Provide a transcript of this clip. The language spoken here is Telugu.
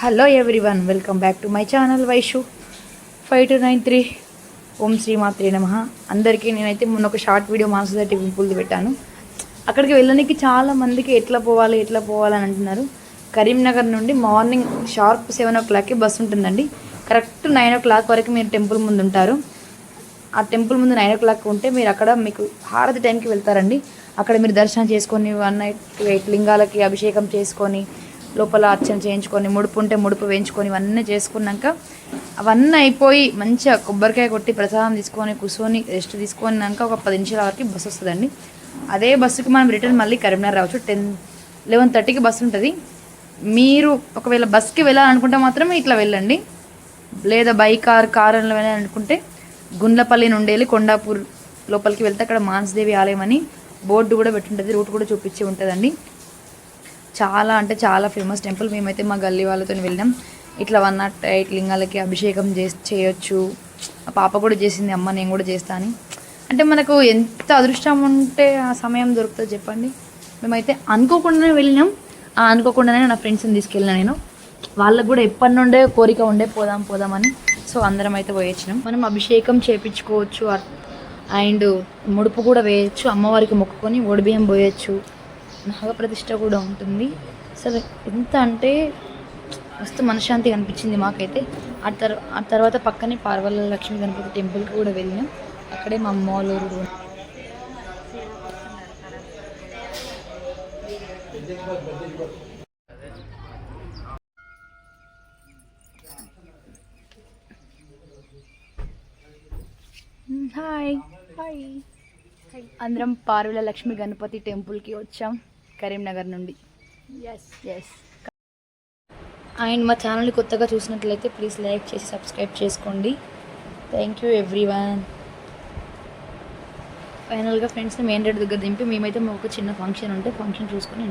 Hello everyone welcome back to my channel Vaishu five two nine three ఓం శ్రీమాత్రే నమ. అందరికీ నేనైతే మొన్న ఒక షార్ట్ వీడియో మానస టెంపుల్ది పెట్టాను. అక్కడికి వెళ్ళడానికి చాలా మందికి ఎట్లా పోవాలి ఎట్లా పోవాలి అని అంటున్నారు. కరీంనగర్ నుండి మార్నింగ్ షార్ప్ సెవెన్ ఓ క్లాక్కి బస్సు ఉంటుందండి. కరెక్ట్ నైన్ ఓ క్లాక్ వరకు మీరు టెంపుల్ ముందు ఉంటారు. ఆ టెంపుల్ ముందు నైన్ ఓ క్లాక్ ఉంటే మీరు అక్కడ మీకు హారతి టైంకి వెళ్తారండి. అక్కడ మీరు దర్శనం చేసుకొని వన్ నైట్ ఎయిట్ లింగాలకి అభిషేకం చేసుకొని లోపల అర్చన చేయించుకొని ముడుపు ఉంటే ముడుపు వేయించుకొని ఇవన్నీ చేసుకున్నాక అవన్నీ అయిపోయి మంచిగా కొబ్బరికాయ కొట్టి ప్రసాదం తీసుకొని కూర్చొని రెస్ట్ తీసుకున్నాక ఒక పది నిమిషాల వరకు బస్సు వస్తుందండి. అదే బస్సుకి మనం రిటర్న్ మళ్ళీ కరీంనగర్ రావచ్చు. టెన్ లెవెన్ థర్టీకి బస్సు ఉంటుంది. మీరు ఒకవేళ బస్కి వెళ్ళాలనుకుంటే మాత్రమే ఇట్లా వెళ్ళండి. లేదా బైక్ కార్ కారులో వెళ్ళాలనుకుంటే గుండ్లపల్లి నుండి వెళ్ళి కొండాపూర్ లోపలికి వెళ్తే అక్కడ మాన్సదేవి ఆలయం అని బోర్డు కూడా పెట్టుంటుంది. రూట్ కూడా చూపించి ఉంటుందండి. చాలా అంటే చాలా ఫేమస్ టెంపుల్ మేమైతే మా గల్లీ వాళ్ళతో వెళ్ళాం ఇట్లా వన్ నాట్ ఎయిట్ లింగాలకి అభిషేకం చేసి చేయొచ్చు. పాప కూడా చేసింది అమ్మ నేను కూడా చేస్తా అని. అంటే మనకు ఎంత అదృష్టం ఉంటే ఆ సమయం దొరుకుతుంది చెప్పండి. మేమైతే అనుకోకుండానే వెళ్ళినాం. ఆ అనుకోకుండానే నా ఫ్రెండ్స్ని తీసుకెళ్ళినా నేను. వాళ్ళకు కూడా ఎప్పటి నుండే కోరిక ఉండే పోదాం పోదామని సో అందరం అయితే పోయొచ్చినాం. మనం అభిషేకం చేపించుకోవచ్చు. అండ్ ముడుపు కూడా వేయచ్చు. అమ్మవారికి మొక్కుకొని ఒడిబియ్యం పోయొచ్చు. నాగప్రతిష్ఠ కూడా ఉంటుంది. అసలు ఎంత అంటే మస్తు మనశ్శాంతి అనిపించింది మాకైతే. ఆ తర్వా ఆ తర్వాత పక్కనే పార్వల్ల లక్ష్మీ గణపతి టెంపుల్కి కూడా వెళ్ళినాం. అక్కడే మా అమ్మ వాళ్ళ. హాయ్. హాయ్. అందరం పార్వల లక్ష్మి గణపతి టెంపుల్కి వచ్చాం కరీంనగర్ నుండి. ఎస్ ఎస్ అండ్ మా ఛానల్ని కొత్తగా చూసినట్లయితే ప్లీజ్ లైక్ చేసి సబ్స్క్రైబ్ చేసుకోండి. థ్యాంక్ యూ ఎవ్రీ వన్ ఫైనల్గా ఫ్రెండ్స్ని మెయిన్ రోడ్ దగ్గర దింపి మేమైతే మాకు చిన్న ఫంక్షన్ ఉంటే ఫంక్షన్ చూసుకొని